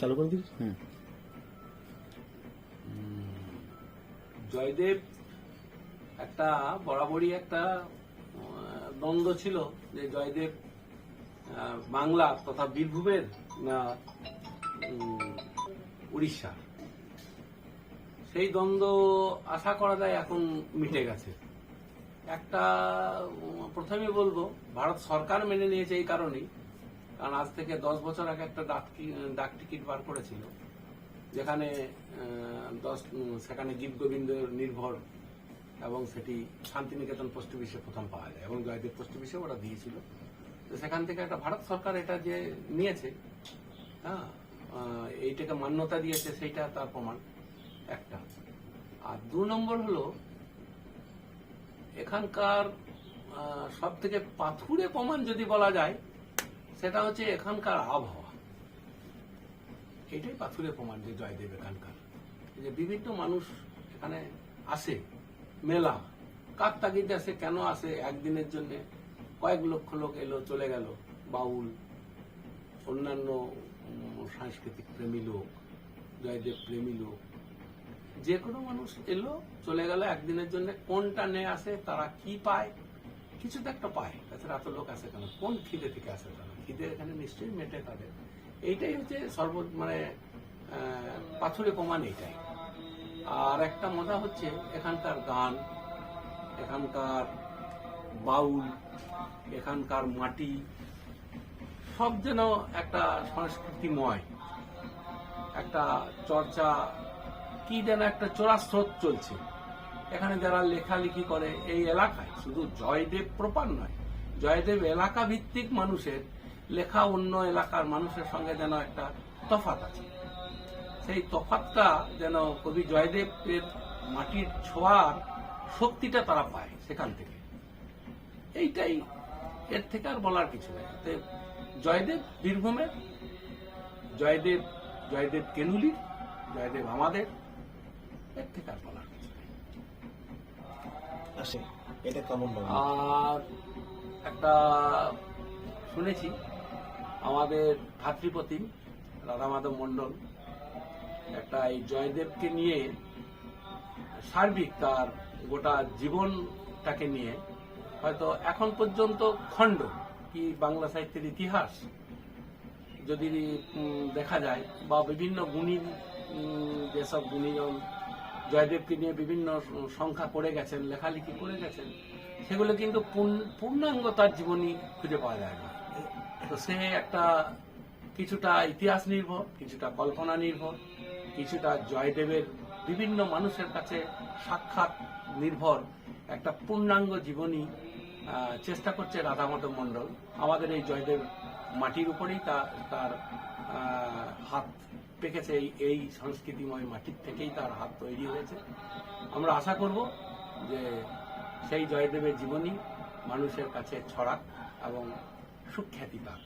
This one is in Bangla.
চালু করে দিস হুম। জয়দেব একটা বরাবরই একটা দ্বন্দ্ব ছিল যে জয়দেব বাংলা তথা বীরভূমের না উড়িষ্যা। সেই দ্বন্দ্ব আশা করা যায় এখন মিটে গেছে। একটা প্রথমে বলব ভারত সরকার মেনে নিয়েছে এই কারণেই। কারণ আজ থেকে দশ বছর আগে একটা ডাক টিকিট বার করেছিল, যেখানে দশ সেখানে গীত গোবিন্দ নির্ভর এবং সেটি শান্তিনিকেতন পোস্ট অফিসে প্রথম পাওয়া যায় এবং জয়দেব পোস্ট অফিসে ওরা দিয়েছিল। তো সেখান থেকে একটা ভারত সরকার এটা যে নিয়েছে হ্যাঁ এইটাকে মান্যতা দিয়েছে, সেইটা তার প্রমাণ একটা। আর দু নম্বর হলো, এখানকার সব থেকে পাথুরে প্রমাণ যদি বলা যায় সেটা হচ্ছে এখানকার আবহাওয়া। এটাই পাথুরে প্রমাণ যে জয়দেব এখানকার। যে বিভিন্ন মানুষ এখানে আসে, মেলা। কার তাগিদে আসে কেন আসে একদিনের জন্য? কয়েক লক্ষ লোক এলো, চলে গেল। বাউল, অন্যান্য সাংস্কৃতিক প্রেমী লোক জয়দেব প্রেমী লোক। যে কোনো মানুষ এলো, চলে গেল একদিনের জন্য। কোনটা নিয়ে আসে, তারা কি পায়? কিছু তো একটা পায় তাছাড়া এত লোক আসে কেন? কোন খিদে থেকে আসে কেন খিদে এখানে নিশ্চয়ই মেটে তাদের। এইটাই হচ্ছে সর্ব মানে পাথুরে প্রমাণ এইটাই। আর একটা মজা হচ্ছে এখানকার গান, এখানকার বাউল, এখানকার মাটি, সব যেন একটা সংস্কৃতিময়। একটা চর্চা, কি যেন একটা চোরা স্রোত চলছে। এখানে যারা লেখালেখি করে, এই এলাকায় শুধু জয়দেব প্রপার নয়, জয়দেব এলাকা ভিত্তিক মানুষের লেখা অন্য এলাকার মানুষের সঙ্গে যেন একটা তফাত আছে। সেই তফাতটা যেন কবি জয়দেবের মাটির ছোঁয়ার শক্তিটা তারা পায় সেখান থেকে। এইটাই এর থেকে আর বলার কিছু নেই। জয়দেব বীরভূমের, জয়দেব জয়দেব কেনুলির, জয়দেব আমাদের, এর থেকে আর বলার কিছু আসে, এটা কেমন আর একটা শুনেছি, আমাদের ভাতৃপতি রাধা মাধব মণ্ডল একটা এই জয়দেবকে নিয়ে সার্বিক তার গোটা জীবনটাকে নিয়ে হয়তো এখন পর্যন্ত খণ্ড কি বাংলা সাহিত্যের ইতিহাস যদি দেখা যায় বা বিভিন্ন গুণী যেসব গুণীজন জয়দেবকে নিয়ে বিভিন্ন সংখ্যা করে গেছেন, লেখালেখি করে গেছেন, সেগুলো কিন্তু পূর্ণাঙ্গ তার জীবনী খুঁজে পাওয়া যায় না। তো সে একটা কিছুটা ইতিহাস নির্ভর, কিছুটা কল্পনা নির্ভর, কিছুটা জয়দেবের বিভিন্ন মানুষের কাছে সাক্ষাৎ নির্ভর একটা পূর্ণাঙ্গ জীবনী চেষ্টা করছে রাধা মাধব মণ্ডল। আমাদের এই জয়দেব মাটির উপরেই তার হাত পেকেছে এই এই সংস্কৃতিময় মাটির থেকেই তার হাত তৈরি হয়েছে। আমরা আশা করব যে সেই জয়দেবের জীবনী মানুষের কাছে ছড়াক এবং সুখ্যাতি পাক।